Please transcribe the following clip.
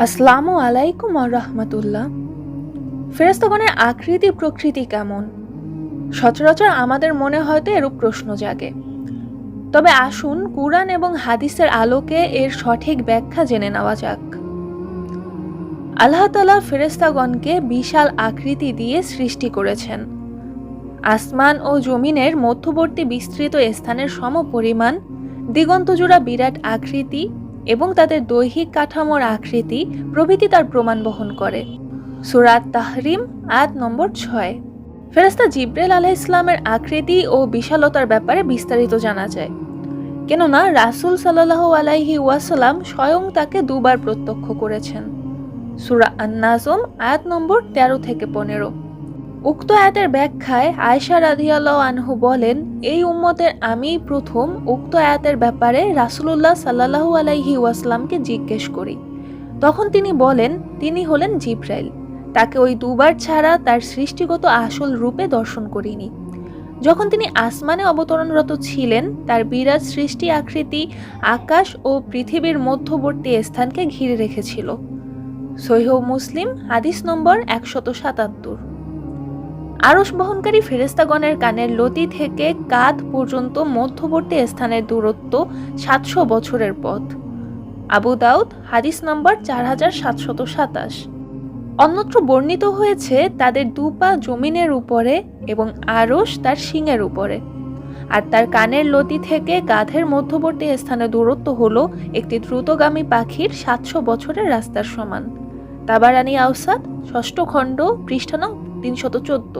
আসসালামু আলাইকুম আর রহমতুল্লাহ। ফেরেস্তাগণের আকৃতি, প্রকৃতি কেমন? সচরাচর আমাদের মনে হয়তো এরূপ প্রশ্ন জাগে। তবে আসুন কুরআন এবং হাদিসের আলোকে এর সঠিক ব্যাখ্যা জেনে নেওয়া যাক। আল্লাহ তালা ফেরেস্তাগণকে বিশাল আকৃতি দিয়ে সৃষ্টি করেছেন। আসমান ও জমিনের মধ্যবর্তী বিস্তৃত স্থানের সমপরিমাণ, দিগন্তজোড়া বিরাট আকৃতি এবং তাদের দৈহিক কাঠামোর আকৃতি প্রভৃতি তার প্রমাণ বহন করে। সুরাত তাহরিম, আয়াত নম্বর ছয়। ফেরাস্তা জিব্রেল আলাহ ইসলামের আকৃতি ও বিশালতার ব্যাপারে বিস্তারিত জানা যায়। কেননা রাসুল সাল্লাহ আলাইহি ওয়াসাল্লাম স্বয়ং তাকে দুবার প্রত্যক্ষ করেছেন। সুরা আন্নাজম, আয়াত নম্বর তেরো থেকে পনেরো। উক্ত আয়াতের ব্যাখ্যায় আয়সা রাধিয়াল্লাহ আনহু বলেন, এই উম্মতের আমি প্রথম উক্ত আয়াতের ব্যাপারে রাসুলুল্লাহ সাল্লাহু আলাইহি ওয়াসলামকে জিজ্ঞেস করি। তখন তিনি বলেন, তিনি হলেন জিব্রাইল। তাকে ওই দুবার ছাড়া তার সৃষ্টিগত আসল রূপে দর্শন করিনি। যখন তিনি আসমানে অবতরণরত ছিলেন, তার বিরাট সৃষ্টি আকৃতি আকাশ ও পৃথিবীর মধ্যবর্তী স্থানকে ঘিরে রেখেছিল। সৈহ মুসলিম, হাদিস নম্বর একশত সাতাত্তর। আরস বহনকারী ফেরেস্তাগণের কানের লতি থেকে কাঁধ পর্যন্ত মধ্যবর্তী স্থানের দূরত্ব সাতশো বছরের পথ। আবু দাউদ, হাদিস নম্বর চার হাজার সাতশত সাতাশ। অন্যত্র বর্ণিত হয়েছে, তাদের দু পা জমিনের উপরে এবং আরস তার শিঙের উপরে। আর তার কানের লতি থেকে গাধের মধ্যবর্তী স্থানে দূরত্ব হলো একটি দ্রুতগামী পাখির সাতশো বছরের রাস্তার সমান। তাবারানি আউসাদ ষষ্ঠ খণ্ড, পৃষ্ঠা নং তিনশত চোদ্দ।